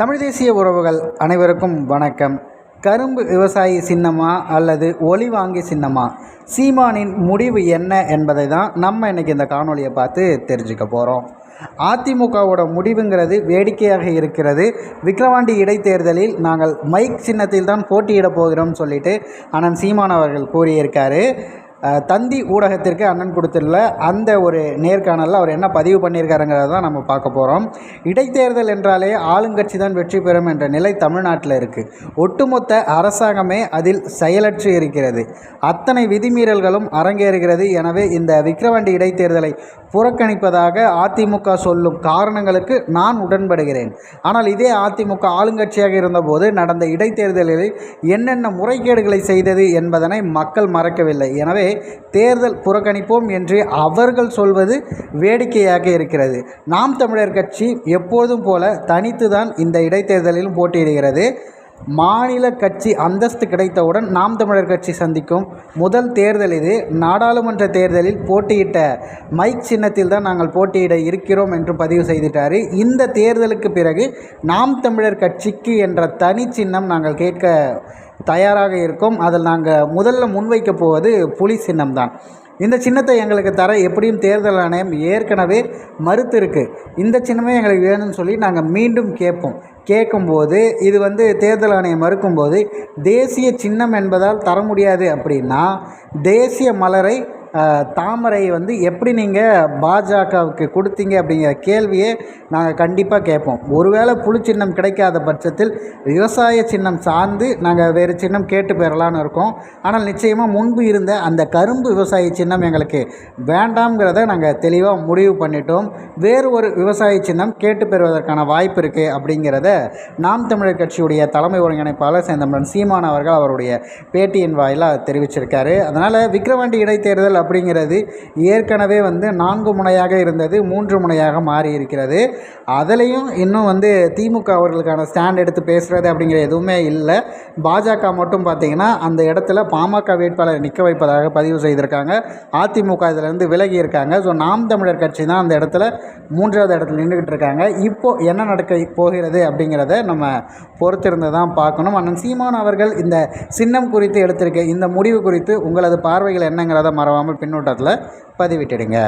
தமிழ் தேசிய உறவுகள் அனைவருக்கும் வணக்கம். கரும்பு விவசாயி சின்னமா அல்லது ஒளி வாங்கி சின்னமா சீமானின் முடிவு என்ன என்பதை தான் நம்ம இன்றைக்கி இந்த காணொலியை பார்த்து தெரிஞ்சுக்க போகிறோம் அதிமுகவோட முடிவுங்கிறது வேடிக்கையாக இருக்கிறது. விக்ரவாண்டி இடைத்தேர்தலில் நாங்கள் மைக் சின்னத்தில் தான் போட்டியிடப் போகிறோம்னு சொல்லிட்டு அண்ணன் சீமான் அவர்கள் கூறியிருக்காரு. தந்தி ஊடகத்திற்கு அண்ணன் கொடுத்துள்ள அந்த ஒரு நேர்காணலில் அவர் என்ன பதிவு பண்ணியிருக்காருங்கிறத தான் நம்ம பார்க்க போகிறோம் இடைத்தேர்தல் என்றாலே ஆளுங்கட்சி தான் வெற்றி பெறும் என்ற நிலை தமிழ்நாட்டில் இருக்குது ஒட்டுமொத்த அரசாங்கமே அதில் செயலற்று இருக்கிறது. அத்தனை விதிமீறல்களும் அரங்கேறுகிறது. எனவே இந்த விக்கிரவாண்டி இடைத்தேர்தலை புறக்கணிப்பதாக அதிமுக சொல்லும் காரணங்களுக்கு நான் உடன்படுகிறேன். ஆனால் இதே அதிமுக ஆளுங்கட்சியாக இருந்தபோது நடந்த இடைத்தேர்தலில் என்னென்ன முறைகேடுகளை செய்தது என்பதனை மக்கள் மறக்கவில்லை. எனவே தேர்தல் புறக்கணிப்போம் என்று அவர்கள் சொல்வது வேடிக்கையாக இருக்கிறது. நாம் தமிழர் கட்சி எப்போதும் போல தனித்து தான் இந்த இடைத்தேர்தலிலும் போட்டியிடுகிறது. மாநில கட்சி அந்தஸ்து கிடைத்தவுடன் நாம் தமிழர் கட்சி சந்திக்கும் முதல் தேர்தல் இது. நாடாளுமன்ற தேர்தலில் போட்டியிட்ட மைக் சின்னத்தில் தான் நாங்கள் போட்டியிட இருக்கிறோம் என்று பதிவு செய்துட்டார். இந்த தேர்தலுக்கு பிறகு நாம் தமிழர் கட்சிக்கு என்ற தனி சின்னம் நாங்கள் கேட்க தயாராக இருக்கும். அதில் நாங்கள் முதல்ல முன்வைக்க போவது புலி சின்னம்தான். இந்த சின்னத்தை எங்களுக்கு தர எப்படியும் தேர்தல் ஆணையம் ஏற்கனவே மறுத்து இந்த சின்னமே எங்களுக்கு வேணும்னு சொல்லி நாங்கள் மீண்டும் கேட்போம். கேட்கும்போது இது வந்து தேர்தல் ஆணையம் மறுக்கும்போது தேசிய சின்னம் என்பதால் தர முடியாது அப்படின்னா தேசிய மலரை தாமரை வந்து எப்படி நீங்கள் பாஜகவுக்கு கொடுத்தீங்க அப்படிங்கிற கேள்வியே நாங்கள் கண்டிப்பாக கேட்போம். ஒருவேளை புழு சின்னம் கிடைக்காத பட்சத்தில் விவசாய சின்னம் சார்ந்து நாங்கள் வேறு சின்னம் கேட்டு பெறலான்னு இருக்கோம். ஆனால் நிச்சயமாக முன்பு இருந்த அந்த கரும்பு விவசாய சின்னம் எங்களுக்கு வேண்டாம்ங்கிறத நாங்கள் தெளிவாக முடிவு பண்ணிட்டோம். வேறு ஒரு விவசாய சின்னம் கேட்டு பெறுவதற்கான வாய்ப்பு இருக்குது அப்படிங்கிறத நாம் தமிழர் கட்சியுடைய தலைமை ஒருங்கிணைப்பாளர் செந்தமிழன் சீமான் அவர்கள் அவருடைய பேட்டியின் வாயிலாக தெரிவிச்சிருக்காரு. அதனால் விக்கிரவாண்டி இடைத்தேர்தல் அப்படிங்கிறது ஏற்கனவே வந்து நான்கு முனையாக இருந்தது மூன்று முனையாக மாறி இருக்கிறது. அதுலேயும் இன்னும் வந்து திமுக அவர்களுக்கான ஸ்டாண்ட் எடுத்து பேசுகிறது அப்படிங்கிற எதுவுமே இல்லை. பாஜக மட்டும் பார்த்தீங்கன்னா அந்த இடத்துல பாமக வேட்பாளரை நிற்க வைப்பதாக பதிவு செய்திருக்காங்க. அதிமுக இதிலேருந்து விலகி இருக்காங்க. ஸோ நாம் தமிழர் கட்சி தான் அந்த இடத்துல மூன்றாவது இடத்துல நின்றுக்கிட்டு இருக்காங்க. இப்போது என்ன நடக்க போகிறது அப்படிங்கிறத நம்ம பொறுத்திருந்து தான் பார்க்கணும். அண்ணன் சீமான் அவர்கள் இந்த சின்னம் குறித்து எடுத்திருக்க இந்த முடிவு குறித்து உங்களது பார்வைகள் என்னங்கிறத மறவாமல் பின்னூட்டத்தில் பதிவிட்டுடுங்க.